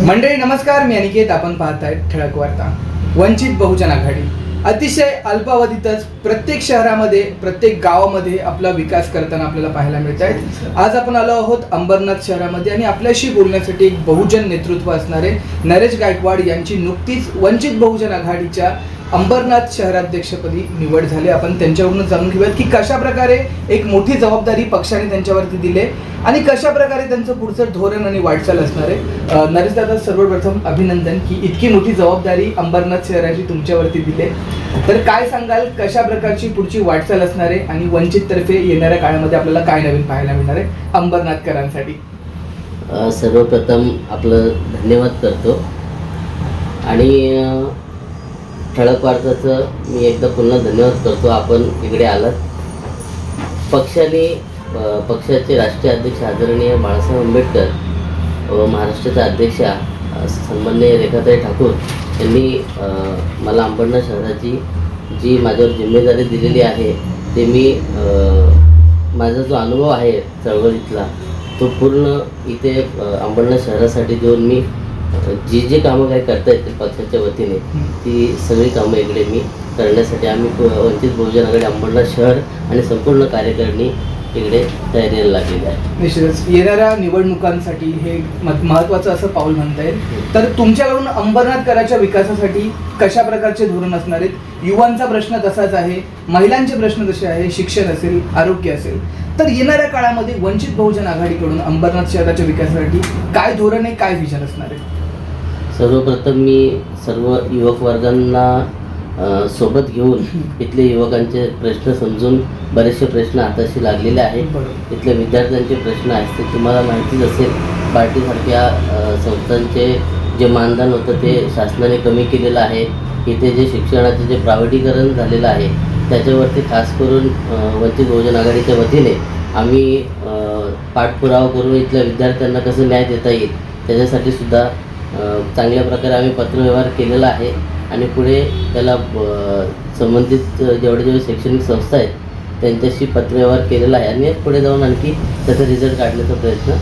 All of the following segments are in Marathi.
मंडळी नमस्कार. मी अनिकेत. आपण पाहतायत ठळक वार्ता. वंचित बहुजन आघाडी. अतिशय अल्पावधीतच प्रत्येक शहरामध्ये प्रत्येक गावामध्ये आपला विकास करताना आपल्याला पाहायला मिळत आहेत. आज आपण आलो आहोत अंबरनाथ शहरामध्ये आणि आपल्याशी बोलण्यासाठी एक बहुजन नेतृत्व असणारे नरेश गायकवाड यांची नुकतीच वंचित बहुजन आघाडीच्या अंबरनाथ शहराध्यक्षपदी निवड झाली. आपण त्यांच्याकडून जाणून घेऊयात की कशा प्रकारे एक मोठी जबाबदारी पक्षाने त्यांच्यावरती दिले आणि कशा प्रकारे त्यांचं पुढचं धोरण आणि वाटचाल असणार आहे. नरेश दादा सर्वप्रथम अभिनंदन की इतकी मोठी जबाबदारी अंबरनाथ शहराची तुमच्यावरती दिले. तर काय सांगाल कशा प्रकारची पुढची वाटचाल असणार आहे आणि वंचिततर्फे येणाऱ्या काळामध्ये आपल्याला काय नवीन पाहायला मिळणार आहे अंबरनाथकरांसाठी? सर्वप्रथम आपलं धन्यवाद करतो. आणि ठळक वार्ताचं मी एकदा पुन्हा धन्यवाद करतो. आपण इकडे आलात. पक्षाने पक्षाचे राष्ट्रीय अध्यक्ष आदरणीय बाळासाहेब आंबेडकर व महाराष्ट्राच्या अध्यक्षा सन्मान्य रेखाताई ठाकूर यांनी मला अंबडनाथ शहराची जी माझ्यावर जिम्मेदारी दिलेली आहे ते मी माझा जो अनुभव आहे चळवळीतला तो पूर्ण इथे अंबडनाथ शहरासाठी देऊन मी जी जी कामं काही करता येतील पक्षाच्या वतीने ती सगळी कामं इकडे मी करण्यासाठी आम्ही वंचित बहुजन आघाडी अंबरनाथ शहर आणि संपूर्ण कार्यकारिणी इकडे तयारीला लागलेली आहे. निश्चितच. येणाऱ्या निवडणुकांसाठी हे म- महत्त्वाचं असं पाऊल म्हणता येईल. तर तुमच्याकडून अंबरनाथकराच्या विकासासाठी कशा प्रकारचे धोरण असणार आहेत? युवांचा प्रश्न तसाच आहे महिलांचे प्रश्न तसे आहे शिक्षण असेल आरोग्य असेल. तर येणाऱ्या काळामध्ये वंचित बहुजन आघाडीकडून अंबरनाथ शहराच्या विकासासाठी काय धोरण आहे काय विचार असणार आहे सर्वप्रथम मी सर्व युवक वर्गांना सोबत घेऊन इथले युवकांचे प्रश्न समजून बरेचसे प्रश्न हाताशी लागलेले आहेत. इथल्या विद्यार्थ्यांचे प्रश्न आहेत. ते तुम्हाला माहितीच असेल पार्टीसारख्या संस्थांचे जे मानधन होतं ते शासनाने कमी केलेलं आहे. इथे जे शिक्षणाचे जे प्रायव्हेटीकरण झालेलं आहे त्याच्यावरती खास करून वंचित बहुजन आघाडीच्या वतीने आम्ही पाठपुरावा करून इथल्या विद्यार्थ्यांना कसं न्याय देता येईल त्याच्यासाठी सुद्धा चांगल्या प्रकारे आम्ही पत्रव्यवहार केलेला आहे आणि पुढे त्याला संबंधित जेवढे जेवढे शैक्षणिक संस्था आहेत त्यांच्याशी पत्रव्यवहार केलेला आहे आणि पुढे जाऊन आणखी त्याचा रिझल्ट काढण्याचा प्रयत्न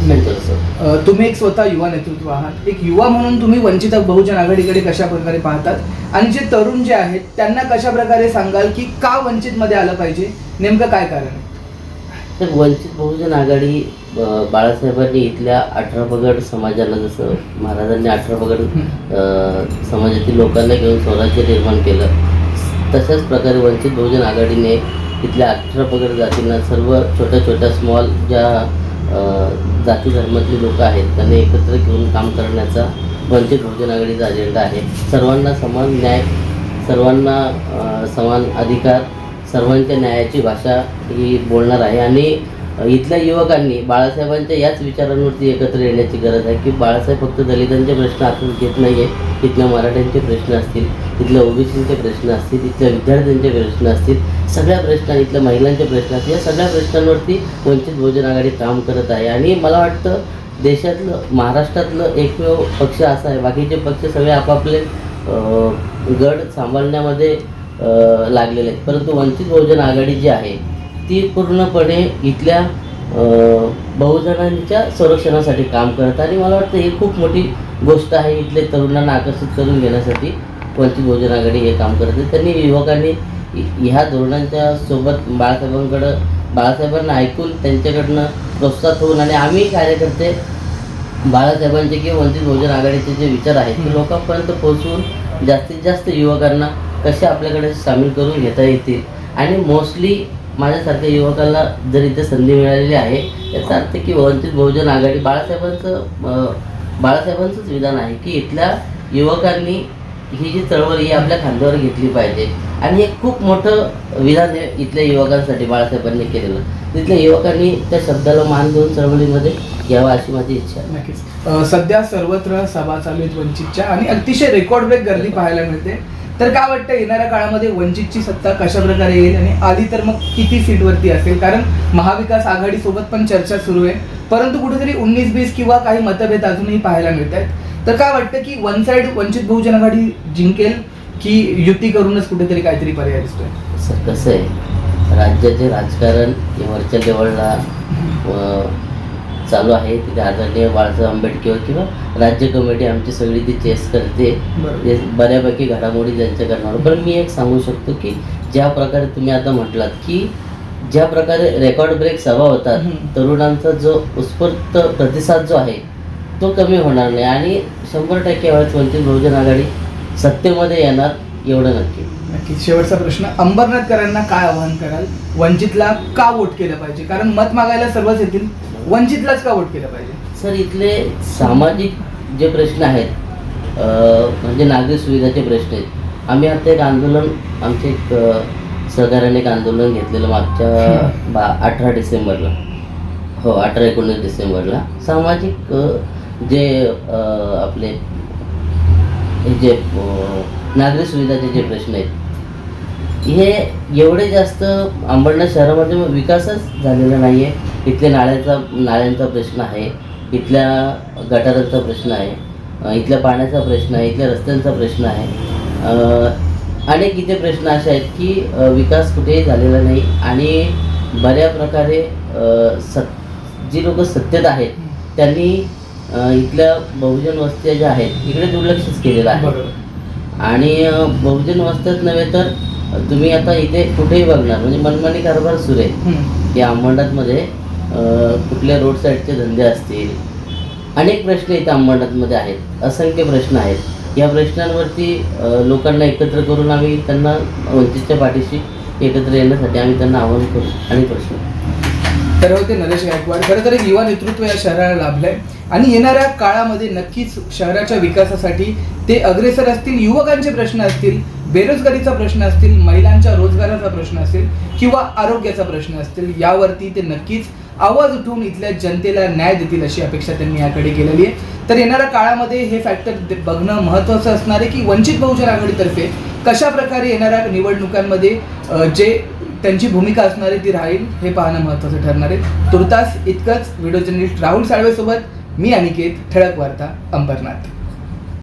अ, तुम्ही एक स्वतः युवा नेतृत्व आहात. एक युवा म्हणून तुम्ही वंचित बहुजन आघाडीकडे कशा प्रकारे पाहतात? आणि जे तरुण जे आहेत त्यांना कशा प्रकारे सांगाल की का वंचित मध्ये आलं पाहिजे? नेमकं काय कारण आहे? तर वंचित बहुजन आघाडी बाळासाहेबांनी इथल्या अठरा पगड समाजाला जसं महाराजांनी अठरा पगड समाजातील लोकांना घेऊन स्वराज्य निर्माण केलं तशाच प्रकारे वंचित बहुजन आघाडीने इथल्या अठरा पगड जातींना सर्व छोट्या छोट्या स्मॉल ज्या जाती धर्मातली लोक आहेत त्यांना एकत्र घेऊन काम करण्याचा वंचित बहुजन आघाडीचा अजेंडा आहे. सर्वांना समान न्याय सर्वांना समान अधिकार सर्वांच्या न्यायाची भाषा ही बोलणार आहे. आणि इथल्या युवकांनी बाळासाहेबांच्या याच विचारांवरती एकत्र येण्याची गरज आहे की बाळासाहेब फक्त दलितांचे प्रश्न आतून घेत नाही आहे इथल्या मराठ्यांचे प्रश्न असतील इथल्या ओबीसीचे प्रश्न असतील इथल्या विद्यार्थ्यांचे प्रश्न असतील सगळ्या प्रश्न इथल्या महिलांचे प्रश्न असतील या सगळ्या प्रश्नांवरती वंचित बहुजन आघाडी काम करत आहे. आणि मला वाटतं देशातलं महाराष्ट्रातलं एकमेव पक्ष असा आहे. बाकीचे पक्ष सगळे आपापले गड सांभाळण्यामध्ये लागलेले आहेत. परंतु वंचित बहुजन आघाडी जी आहे ती पूर्णपणे इथल्या बहुजनांच्या संरक्षणासाठी काम करत आणि मला वाटतं ही खूप मोठी गोष्ट आहे इथले तरुणांना आकर्षित करून घेण्यासाठी. वंचित बहुजन आघाडी हे काम करते. त्यांनी युवकांनी ह्या धोरणांच्या सोबत बाळासाहेबांकडं बाळासाहेबांना ऐकून त्यांच्याकडनं प्रोत्साहित होऊन आणि आम्ही कार्यकर्ते बाळासाहेबांचे किंवा वंचित बहुजन आघाडीचे जे विचार आहेत ते लोकांपर्यंत पोहोचवून जास्तीत जास्त युवकांना कसे आपल्याकडे सामील करून घेता येतील? आणि मोस्टली माझ्यासारख्या युवकांना जर इथे संधी मिळालेली आहे याचा अर्थ की वंचित बहुजन आघाडी बाळासाहेबांचं बाळासाहेबांचंच विधान आहे की इथल्या युवकांनी ही जी चळवळ ही आपल्या खांद्यावर घेतली पाहिजे. आणि हे खूप मोठं विधान आहे इथल्या युवकांसाठी बाळासाहेबांनी केलेलं. तिथल्या युवकांनी त्या शब्दाला मान देऊन चळवळीमध्ये घ्यावा अशी माझी इच्छा आहे. नक्कीच. सध्या सर्वत्र सभा चालू आहेत वंचितच्या आणि अतिशय रेकॉर्ड ब्रेक गर्दी पाहायला मिळते. तर काय वाटतं येणाऱ्या काळामध्ये वंचितची सत्ता कशा प्रकारे येईल आणि आली तर मग किती सीटवरती असेल? कारण महाविकास आघाडी सोबत पण चर्चा सुरू आहे. परंतु कुठेतरी उन्नीस बीस किंवा काही मतभेद अजूनही पाहायला मिळत आहेत तर काय वाटतं की वन साईड वंचित बहुजन आघाडी जिंकेल की युती करूनच कुठेतरी काहीतरी पर्याय दिसतोय? सर कसं आहे? राज्याचे राजकारण हे वरच्या लेवलला चालू आहे. तिथे आदरणीय बाळासाहेब आंबेडकर किंवा राज्य कमिटी आमची सगळी ती चेस करते. बऱ्यापैकी घडामोडी त्यांच्या करणार पण मी एक सांगू शकतो की ज्या प्रकारे तुम्ही आता म्हटलात की ज्या प्रकारे रेकॉर्ड ब्रेक सभा होतात. तरुणांचा जो उत्स्फूर्त प्रतिसाद जो आहे तो कमी होणार नाही. आणि शंभर टक्के वेळेस वंचित बहुजन आघाडी सत्तेमध्ये येणार एवढं नक्की. नक्कीच. शेवटचा प्रश्न अंबरनाथकरांना काय आवाहन कराल? वंचितला का वोट केलं पाहिजे? कारण मत मागायला सर्वच येतील. वंचितलाच का वोट केलं पाहिजे? सर इथले सामाजिक जे प्रश्न आहेत म्हणजे नागरिक सुविधाचे प्रश्न आहेत आम्ही आता एक आंदोलन आमचे एक सहकार्याने एक आंदोलन घेतलेलं मागच्या बा अठरा डिसेंबरला. हो अठरा एकोणीस डिसेंबरला. सामाजिक जे आपले हे जे नागरी नागरिक सुविधाचे जे प्रश्न आहेत हे एवढे जास्त अंबडनाथ शहरामध्ये विकासच झालेला नाही आहे इथले नाळ्याचा नाळ्यांचा प्रश्न आहे. इथल्या गटारांचा प्रश्न आहे इथल्या पाण्याचा प्रश्न आहे इथल्या रस्त्यांचा प्रश्न आहे. अनेक इथे प्रश्न असे आहेत की विकास कुठेही झालेला नाही आणि बऱ्या प्रकारे सत जी लोक सत्तेत आहेत त्यांनी इथल्या बहुजन वस्त्या ज्या आहेत इकडे दुर्लक्षच केलेलं आहे. आणि बहुजन वस्त्यात नव्हे तर तुम्ही आता इथे कुठेही बघणार म्हणजे मनमानी कारभार सुरू आहे. हम्म. की अंबरनाथमध्ये अ, कुठल्या रोड साईडचे धंदे असतील? अनेक प्रश्न इथं अंबरनाथमध्ये आहेत. असंख्य प्रश्न आहेत. या प्रश्नांवरती लोकांना एकत्र करून आम्ही त्यांना वंचितच्या पाठीशी एकत्र येण्यासाठी आम्ही त्यांना आवाहन करू आणि प्रश्न तर होते नरेश गायकवाड. खरं तर एक युवा नेतृत्व या शहराला लाभलंय. आणि येणाऱ्या काळामध्ये नक्कीच शहराच्या विकासासाठी ते अग्रेसर असतील युवकांचे प्रश्न असतील बेरोजगारीचा प्रश्न असतील महिलांच्या रोजगाराचा प्रश्न असेल किंवा आरोग्याचा प्रश्न असतील यावरती ते नक्कीच आवाज उठवून इथल्या जनतेला न्याय देतील अशी अपेक्षा त्यांनी याकडे केलेली आहे. तर येणाऱ्या काळामध्ये हे फॅक्टर बघणं महत्त्वाचं असणार आहे की वंचित बहुजन आघाडीतर्फे कशा प्रकारे येणाऱ्या निवडणुकांमध्ये जे त्यांची भूमिका असणार आहे ती राहील हे पाहणं महत्त्वाचं ठरणार आहे. तुर्तास इतकंच. व्हिडिओ जर्नलिस्ट राहुल साळवेसोबत मी अनिकेत ठळक वार्ता अंबरनाथ.